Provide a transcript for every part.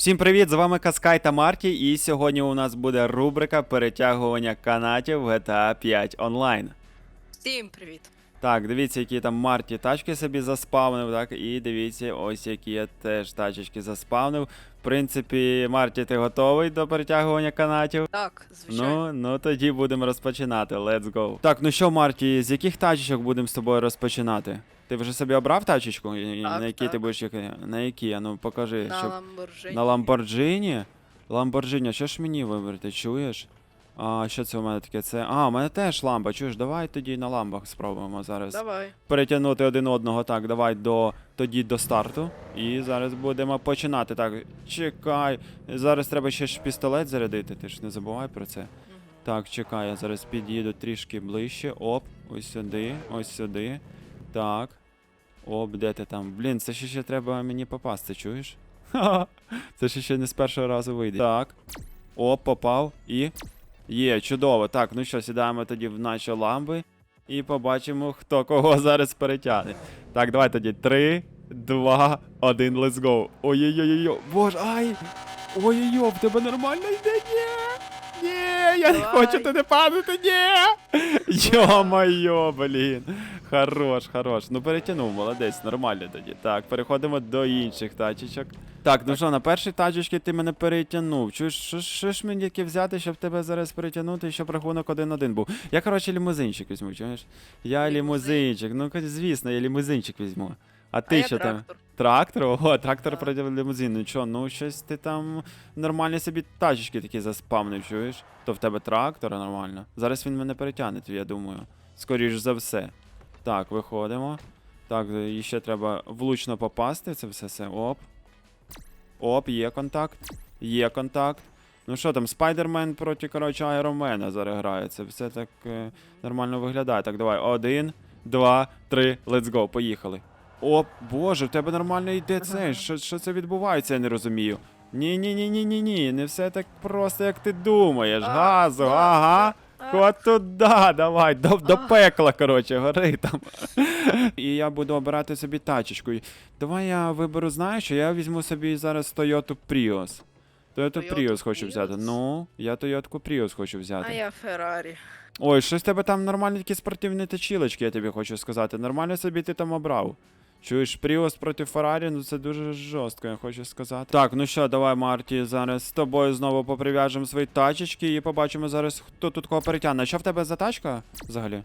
Всім привіт! З вами Каскай та Марті, і сьогодні у нас буде рубрика перетягування канатів в GTA 5 онлайн. Всім привіт. Так, дивіться, які там Марті тачки собі заспавнив, так, і дивіться, ось які я теж тачечки заспавнив. В принципі, Марті, ти готовий до перетягування канатів? Так, звичайно. Ну, ну тоді будемо розпочинати. Let's go. Так, ну що, Марті, з яких тачечок будемо з тобою розпочинати? Ти вже собі обрав тачечку? Так, на якій ти будеш яка- на якій? Ну покажи. на щоб- Lamborghini. На Ламборджині? Ламборджині, що ж мені вибрати, чуєш? А що це у мене таке? Це. А, у мене теж ламба, чуєш, давай тоді на ламбах спробуємо зараз Давай. перетягнути один одного. Так, давай до тоді до старту. І зараз будемо починати. Так, чекай. Зараз треба ще ж пістолет зарядити, ти ж не забувай про це. Так, чекай, я зараз під'їду трішки ближче. Оп, ось сюди, ось сюди. Так. Оп, де ти там? Блін, це ще, ще треба мені попасти, чуєш? Ха-ха. Це ще ще не з першого разу вийде. Так. Оп, попав. І. Є, чудово. Так, ну що, сідаємо тоді в наші ламби і побачимо, хто кого зараз перетягне. Так, давай тоді. Три, два, один, let's go. Ой-ой-ой-ой. Боже, ай! Ой-ой-ой, в тебе нормально йде? Ні! Ні, я не хочу туди падати, ні! Йо-моє, блін. Хорош, хорош. Ну перетягнув, молодець, нормально тоді. Так, переходимо до інших тачечок. Так, ну що, на першій тачечці ти мене перетягнув. Чуєш, що, що ж мені таке взяти, щоб тебе зараз перетягнути, щоб рахунок 1-1 був? Я, коротше, лімузинчик візьму, чуєш? Я лімузинчик. Ну, звісно, я лімузинчик візьму. А А ти я що там? трактор. Трактор? Ого, трактор Так. проти лімузину. Ну чо, ну щось ти там нормальні собі тачечки такі заспавнив, чуєш? То в тебе трактор нормально. Зараз він мене перетягне, я думаю. Скоріш за все. Так, виходимо. Так, і ще треба влучно попасти. Це все все. Оп. Оп, є контакт. Є контакт. Ну що там, Спайдермен проти, коротше, Айромена зараз грає. Це все так е, нормально виглядає. Так, давай. Один, два, три, let's go, поїхали. О, боже, в тебе нормально йде це. Що, що це відбувається, я не розумію. Ні, ні, ні, ні, ні, ні. Не все так просто, як ти думаєш. Газу, ага. От туди, давай, до, до пекла, коротше, гори там. І я буду обирати собі тачечку. Давай я виберу, знаєш, що я візьму собі зараз Toyota Prius. Toyota Prius хочу взяти. Ну, я Toyota Prius хочу взяти. А я Феррарі. Ой, щось тебе там нормальні такі спортивні точілочки, я тобі хочу сказати. Нормально собі ти там обрав. Чуєш, Пріус проти Феррарі, ну це дуже жорстко, я хочу сказати. Так, ну що, давай, Марті, зараз з тобою знову поприв'яжемо свої тачечки і побачимо зараз, хто тут кого перетягне. Що в тебе за тачка взагалі?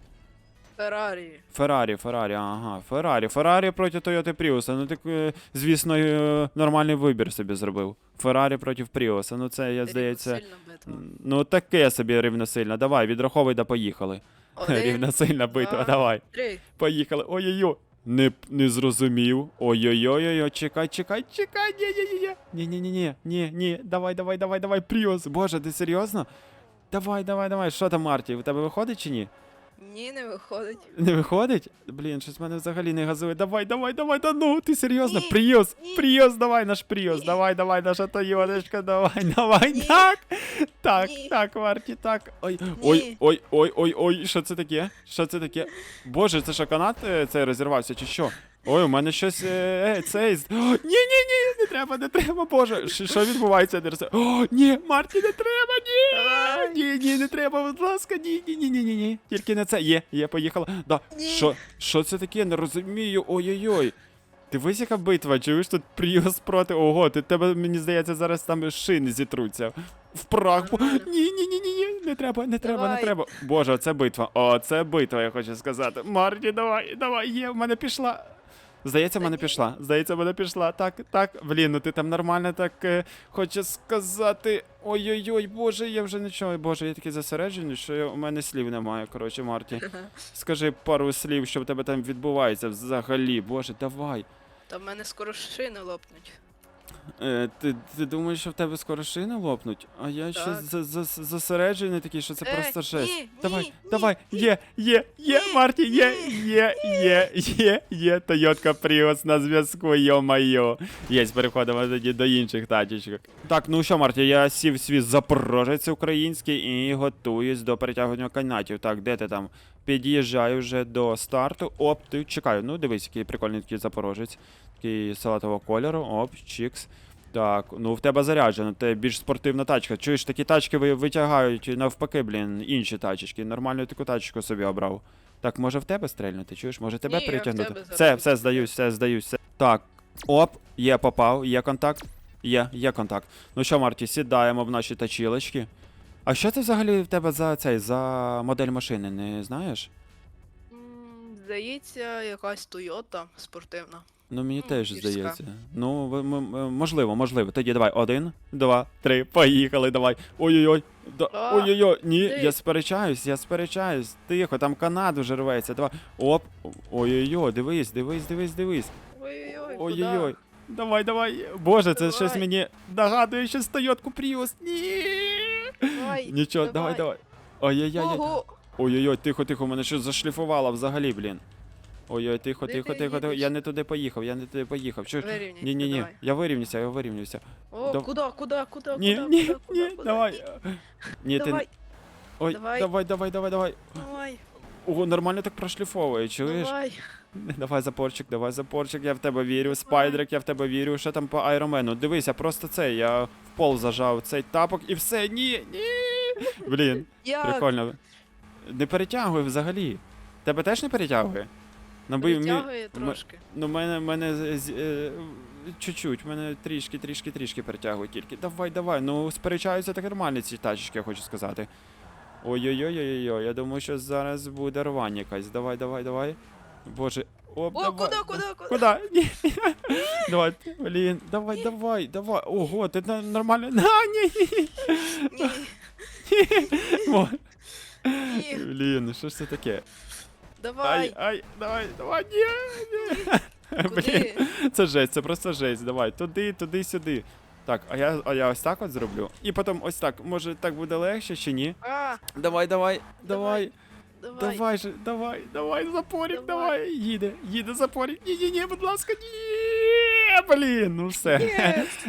Феррарі. Феррарі, Феррарі, ага, Феррарі. Феррарі проти Тойоти Пріуса. Ну ти, е, звісно, е, нормальний вибір собі зробив. Феррарі проти Пріуса. Ну це, я здається. Ну таке собі рівносильно. Давай, відраховуй да поїхали. Рівносильна битва, давай. три. Поїхали. Ой-ой-ой. Не, не зрозумів. Ой-ой-ой, чекай, чекай, чекай. Ні, ні, ні, ні. Ні, ні. Давай, давай, давай, давай, Пріус. Боже, ти серйозно? Давай, давай, давай. Що там, Марті? У тебе виходить чи ні? Ні, не виходить. Не виходить? Блін, щось в мене взагалі не газує. Давай, давай, давай, да ну, ти серйозно? Ні, Пріус, ні. Пріус, давай, наш Пріус, Ні. давай, давай, наша Тойоточка, давай, давай, Ні. так. Так, Ні. так, Варті, так. Ой, ой, ой, ой, ой, ой, що це таке? Що це таке? Боже, це що канат е, цей розірвався, чи що? Ой, у мене щось е, е, цей. О, ні, ні, ні, не треба, не треба, боже. Що, відбувається? Не розумію. О, ні, Марті, не треба, ні. Ні, ні, не треба, будь ласка, ні, ні, ні, ні, ні, ні. Тільки не це. Є, є, поїхала. Да. Що, що це таке? Не розумію. Ой-ой-ой. Дивись, яка битва, чуєш тут Пріус проти. Ого, ти тебе, мені здається, зараз там шини зітруться. В прах. Ні, ні, ні, ні, ні, не треба, не треба, не треба. Боже, оце битва. О, це битва, я хочу сказати. Марті, давай, давай, є, в мене пішла. Здається, мене пішла. Здається, мене пішла. Так, так. Блін, ну ти там нормально так е, хочу сказати. Ой-ой-ой, боже, я вже нічого. Боже, я такий зосереджений, що я, у мене слів немає. Коротше, Марті. Скажи пару слів, що в тебе там відбувається взагалі. Боже, давай. Та в мене скоро шини лопнуть. Е, ти, ти думаєш, що в тебе скоро шини лопнуть? А я ще Так. за- за- зосереджений такий, що це Е, просто жесть. ні, давай, ні, давай, ні, є, є, є, ні, Марті, є, ні, є, є, є, є, Тойотка Prius на зв'язку, йо-майо. Є, переходимо тоді до інших тачечок. Так, ну що, Марті, я сів свій запорожець український і готуюсь до перетягування канатів. Так, де ти там? Під'їжджаю вже до старту. Оп, ти чекаю. Ну, дивись, який прикольний такий запорожець. Такий салатового кольору. Оп, чікс. Так, ну в тебе заряджено, це більш спортивна тачка. Чуєш, такі тачки витягають навпаки, блін, інші тачечки. Нормальну таку тачку собі обрав. Так, може в тебе стрельнути, чуєш? Може тебе Ні, я в тебе Все, зараз все, здаюсь, все, здаюсь, все. Так. Оп, є попав, є контакт. Є, є контакт. Ну що, Марті, сідаємо в наші тачілочки. А що це взагалі в тебе за цей, за модель машини, не знаєш? М, Здається, якась Тойота спортивна. Ну, мені Ну, теж гірська. здається. Ну, можливо, можливо. Тоді давай. Один, два, три, поїхали, давай. Ой-ой-ой. Да, ой-ой-ой. Ні, ти. я сперечаюсь, я сперечаюсь. Тихо, там канат вже рветься. Давай. Оп. Ой-ой-ой, дивись, дивись, дивись, дивись. Ой-ой-ой, Ой-ой-ой. Давай, давай. Боже, це щось мені нагадує, що Тойотку Пріус. Ні. Давай, Нічого, давай, давай. давай. Ой-ой-ой. Ой-ой-ой, тихо, тихо, мене щось зашліфувало взагалі, блін. Ой-ой, тихо, тихо, тихо, тихо. Я не туди поїхав, я не туди поїхав. Вирівняйся, Ні, ні, ні. давай. Я вирівнявся, я вирівнявся. О, Дав- куди, куди, куди, Ні, куди, ні, куди, куди, ні, куди? давай. Ні, ти. Давай, Ой, давай. давай, давай, давай, давай. давай, Ого, нормально так прошліфовує, чуєш? давай. Давай запорчик, давай запорчик, я в тебе вірю. Спайдрик, я в тебе вірю. Що там по айромену? Дивись, я просто це, я в пол зажав цей тапок і все. Ні, ні. Блін, Як? прикольно. Не перетягує взагалі. Тебе теж не перетягує? Ну, бо Притягує м- трошки. Ну, мене, мене е, чуть-чуть, мене трішки, трішки, трішки перетягує тільки. Давай, давай. Ну, сперечаються так нормально ці тачечки, я хочу сказати. Ой-ой-ой-ой-ой, я думаю, що зараз буде рвань якась. Давай, давай, давай. Боже. Оп, О, давай. куди, куди, куди? Куда? Ні. Давай, блін, давай, давай, давай. Ого, ти нормально. А. Ні, ні, Блін, що ж це таке? Ай, давай. ай, давай, давай, ні, ні. Блін. Куди? Це жесть, це просто жесть. Давай, туди, туди, сюди. Так, а я, а я ось так от зроблю. І потім ось так. Може так буде легше чи ні? А, Давай, давай, давай, давай. давай же, давай, давай, запорік, Давай. давай. Їде, їде запорік. Ні, ні, ні, будь ласка, ні. Блін, ну все.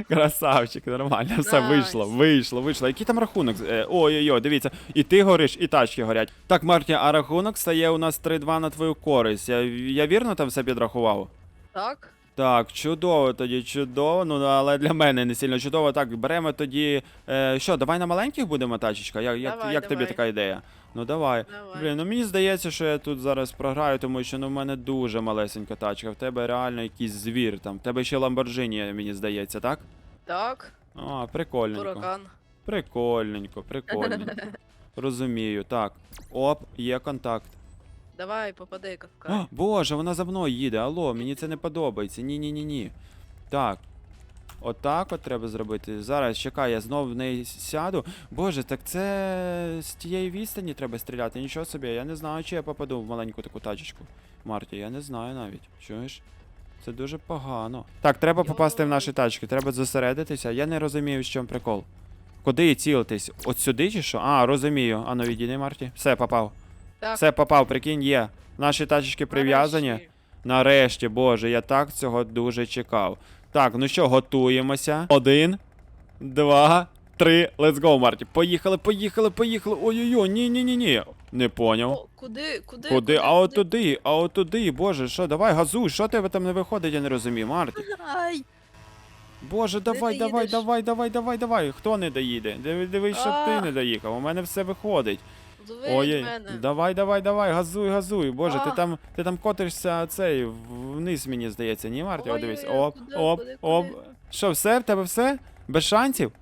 Красавчик, нормально, все Найс. вийшло, вийшло, вийшло. Який там рахунок? Е, Ой-ой-ой, дивіться, і ти гориш, і тачки горять. Так, Марті, а рахунок стає у нас 3-2 на твою користь. Я, я вірно там все підрахував? Так? Так, чудово тоді, чудово. Ну але для мене не сильно чудово. Так, беремо тоді. Е, що, давай на маленьких будемо тачечка? Як, як, Давай, як тобі давай. така ідея? Ну давай. Давай. Блін, ну мені здається, що я тут зараз програю, тому що ну в мене дуже малесенька тачка. В тебе реально якийсь звір там. В тебе ще Ламборджині, мені здається, так? Так, А, прикольненько. ураган. Прикольненько, прикольненько. Розумію, так. Оп, є контакт. Давай, попади, кавка. Боже, вона за мною їде. Алло, мені це не подобається. Ні, ні, ні, ні. Так. Отак от треба зробити. Зараз чекай, я знов в неї сяду. Боже, так це з тієї відстані треба стріляти. Нічого собі. Я не знаю, чи я попаду в маленьку таку тачечку. Марті, я не знаю навіть. Чуєш? Це дуже погано. Так, треба попасти в наші тачки, треба зосередитися. Я не розумію, в чому прикол. Куди цілитись? От сюди чи що? А, розумію. Ану, відійди, Марті. Все, попав. Так. Все, попав, прикинь, є. Наші тачечки прив'язані. Нарешті, боже, я так цього дуже чекав. Так, ну що, готуємося. Один, два, три. Let's go, Марті. Поїхали, поїхали, поїхали. Ой-ой-ой, ні-ні-ні-ні. Не поняв. Куди, куди, Куди? А от туди, а от туди, боже, що, давай, газуй, що тебе там не виходить, я не розумію, Марті. Ай, Боже, давай, давай, давай, давай, давай, давай. Хто не доїде? Дивись, щоб ти не доїхав. У мене все виходить. Зови Ой, від мене. давай, давай, давай, газуй, газуй. Боже, ти А. там, ти там котишся цей вниз, мені здається, ні, Марті? О, дивись. Оп, куди, оп, куди, оп. куди? Що, все? В тебе все? Без шансів?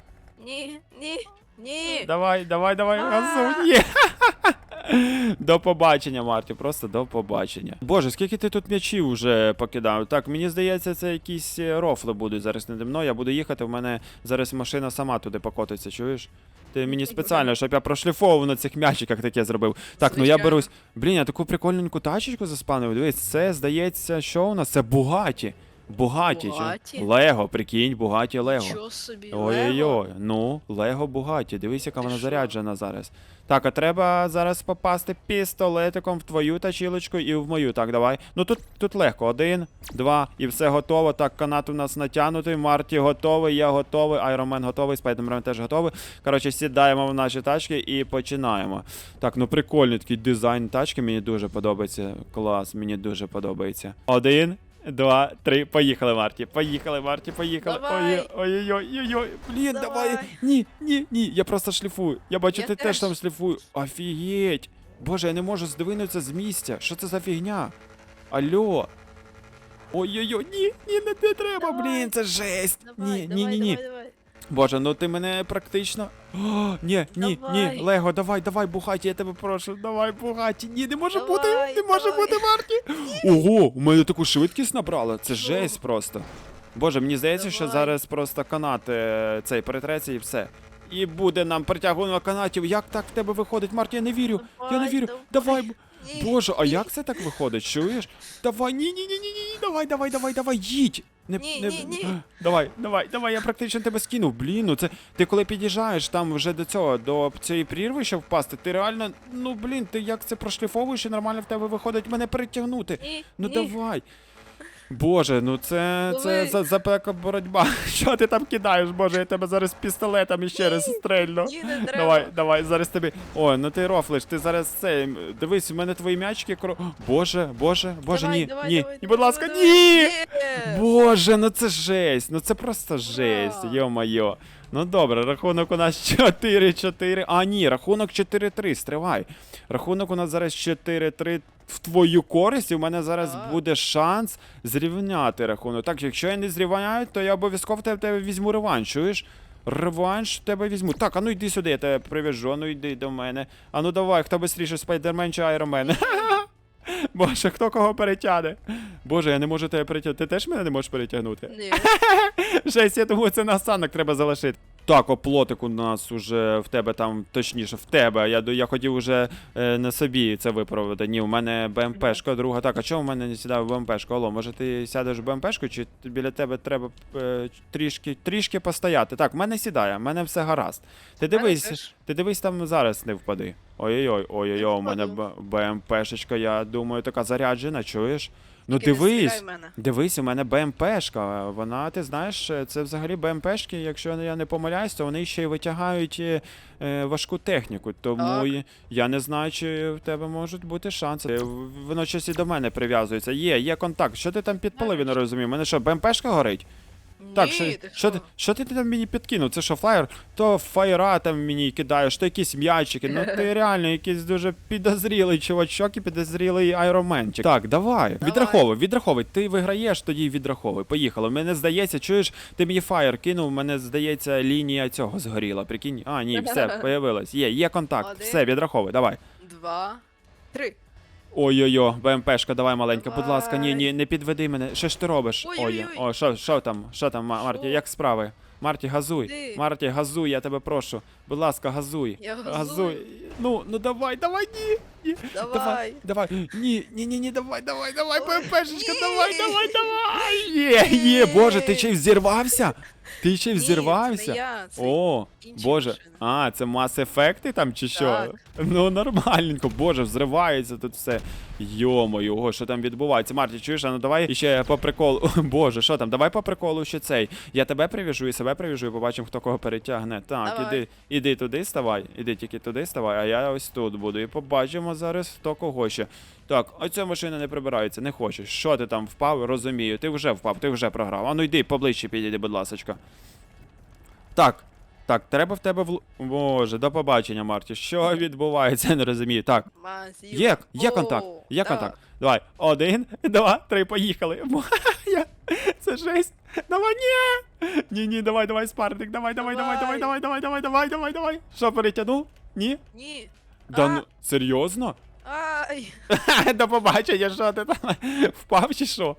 Ні, ні, ні. Давай, давай, давай, А. газуй. Є. До побачення, Марті, просто до побачення. Боже, скільки ти тут м'ячів вже покидав? Так, мені здається, це якісь е, рофли будуть зараз наді мною. Я буду їхати, в мене зараз машина сама туди покотиться, чуєш? Ти мені спеціально, щоб я прошліфовував на цих м'ячиках таке зробив. Так, ну я берусь. Блін, я таку прикольненьку тачечку заспанив. Дивись, це здається, що у нас? Це Бугаті. Бугаті. Бугаті? Лего, прикинь, Бугаті Лего. Нічого собі. Ой-ой-ой, ну, Лего Бугаті, дивись, яка Ти вона що? заряджена зараз. Так, а треба зараз попасти пістолетиком в твою тачілочку і в мою. Так, давай. Ну тут, тут легко. Один, два, і все готово. Так, канат у нас натягнутий. Марті готовий, я готовий, Айромен готовий, Спайдермен теж готовий. Коротше, сідаємо в наші тачки і починаємо. Так, ну прикольний такий дизайн тачки, мені дуже подобається. Клас, мені дуже подобається. Один, два, три. Поїхали, Марті. Поїхали, Марті, поїхали. Давай. Ой, ой, ой, ой, ой. Блін, давай. Давай. Ні, ні, ні. Я просто шліфую. Я бачу, Я ти теж теж. там шліфую. Офігеть. Боже, я не можу здвинутися з місця. Що це за фігня? Алло. Ой-ой-ой, ні, ні, не, не треба, Давай. блін, це жесть. Давай, ні, давай, ні, ні, ні. давай, давай. Боже, ну ти мене практично. О, ні, ні, Давай. ні, Лего, давай, давай, Бугаті, я тебе прошу, давай, Бугаті. Ні, не може бути, Давай, не може давай. бути, Марті. Ого, у мене таку швидкість набрало. Це жесть просто. Боже, мені здається, що Давай. зараз просто канат е, цей перетреться і все. І буде нам притягування канатів. Як так в тебе виходить, Марті? Я не вірю. я не Давай, вірю. Давай. Боже, а як це так виходить? Чуєш? Давай, ні, ні, ні, ні, ні, давай, давай, давай, давай, їдь. Не, Ні, не... ні, ні. Давай, давай, давай, я практично тебе скинув. Блін, ну це ти коли під'їжджаєш там вже до цього, до цієї прірви, щоб впасти, ти реально, ну блін, ти як це прошліфовуєш і нормально в тебе виходить мене перетягнути. Ні, Ну ні. давай. Боже, ну це, це Давай. за, запека боротьба. Що ти там кидаєш? Боже, я тебе зараз пістолетом іще раз стрельну. Ні, не треба. Давай, давай, зараз тобі. Ой, ну ти рофлиш, ти зараз це. м, Дивись, у мене твої м'ячики кро. Боже, боже, боже, Давай, ні. давай, ні. давай, ні, будь давай, ласка, давай. ні! Є! Боже, ну це жесть, ну це просто жесть, йо-моє. Ну добре, рахунок у нас 4-4. А, ні, рахунок 4-3, стривай. Рахунок у нас зараз 4-3 в твою користь, і у мене зараз буде шанс зрівняти рахунок. Так, якщо я не зрівняю, то я обов'язково в тебе, візьму реванш, чуєш? Реванш в тебе візьму. Так, а ну йди сюди, я тебе привяжу, а ну йди до мене. А ну давай, хто швидше, спайдермен чи айромен? Боже, хто кого перетягне? Боже, я не можу тебе перетягнути. Ти теж мене не можеш перетягнути? Ні. Жесть, я думаю, це на останок треба залишити. Так, оплотик у нас уже в тебе там, точніше, в тебе. Я, я хотів уже е, на собі це виправити. Ні, у мене БМПшка друга. Так, а чому в мене не сідає в БМПшку? Алло, може ти сядеш в БМПшку, чи біля тебе треба е, трішки, трішки постояти? Так, в мене сідає, в мене все гаразд. Ти дивись, ти дивись там зараз не впади. Ой-ой-ой, ой-ой-ой, у мене БМПшечка, я думаю, така заряджена, чуєш? Ну Тільки не дивись. стріляй в мене. Дивись, у мене БМПшка. Вона, ти знаєш, це взагалі БМПшки, якщо я не помиляюсь, то вони ще й витягають е, е, важку техніку. Тому Так. і- я не знаю, чи в тебе можуть бути шанси. Е, в- Воно щось і до мене прив'язується. Є, є контакт. Що ти там підпалив, я не розумію. У мене що, БМПшка горить? Так, Ні, що, ти що, ти, що? ти там мені підкинув? Це що, флаєр? То фаєра там мені кидаєш, то якісь м'ячики. Ну ти реально якийсь дуже підозрілий чувачок і підозрілий айроменчик. Так, давай, відраховуй, відраховуй. Ти виграєш, тоді відраховуй. Поїхали. Мене здається, чуєш, ти мені фаєр кинув, мене здається, лінія цього згоріла. Прикинь. А, ні, все, появилась. Є, є контакт. Один. Все, відраховуй, давай. Два, три. Ой-ой-ой, БМПшка, давай маленька, будь ласка, ні, ні, не підведи мене. Що ж ти робиш? Ой, Ой-ой-ой. о, що, що там? Що там, Марті, як справи? Марті, газуй. Марті, газуй, я тебе прошу. Будь ласка, газуй. Я газую. Ну, ну давай, давай, ні. ні. Давай, Давай. Ні, ні, ні, ні, давай, давай, давай, ні. давай, давай, давай. Є, є, боже, ти ще й взірвався? Ти ще й Ні, взірвався? це не я, це О, інші боже. машини. А, це мас-ефекти там чи що? Так. Ну нормальненько, боже, взривається тут все. Йо-моє, що там відбувається? Марті, чуєш, а ну давай ще по приколу. Боже, що там? Давай по приколу ще цей. Я тебе прив'яжу і себе прив'яжу, і побачимо, хто кого перетягне. Так, Давай. іди, іди туди ставай, іди тільки туди ставай, а я ось тут буду. І побачимо зараз, хто кого ще. Так, оця машина не прибирається, не хочеш. Що ти там впав? Розумію. Ти вже впав, ти вже програв. А ну йди поближче підійди, будь ласочка. Так. Так, треба в тебе в. Боже, до побачення, Марті. Що відбувається? Я не розумію. Так, є, є контакт. Є контакт. Давай. Один, два, три, поїхали. Я- Це жесть. Давай, ні. Ні, ні, давай, давай, спарник. Давай, давай, давай, давай, давай, давай, давай, давай, давай, давай. Що перетягнув? Ні? Ні. Да ну, серйозно? Ай. До побачення, що ти там впав чи що?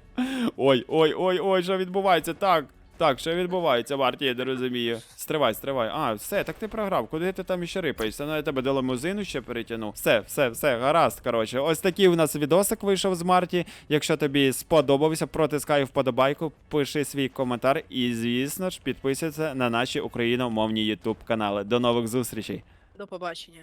Ой, ой, ой, ой, що відбувається? Так, так, що відбувається, Марті, я не розумію. Стривай, стривай. А, все, так ти програв. Куди ти там іще рипаєшся? Ну я тебе до лимузину ще перетягнув. Все, все, все, гаразд. Коротше, ось такий у нас відосик вийшов з Марті. Якщо тобі сподобався, протискай вподобайку, пиши свій коментар і, звісно ж, підписуйся на наші україномовні ютуб канали. До нових зустрічей. До побачення.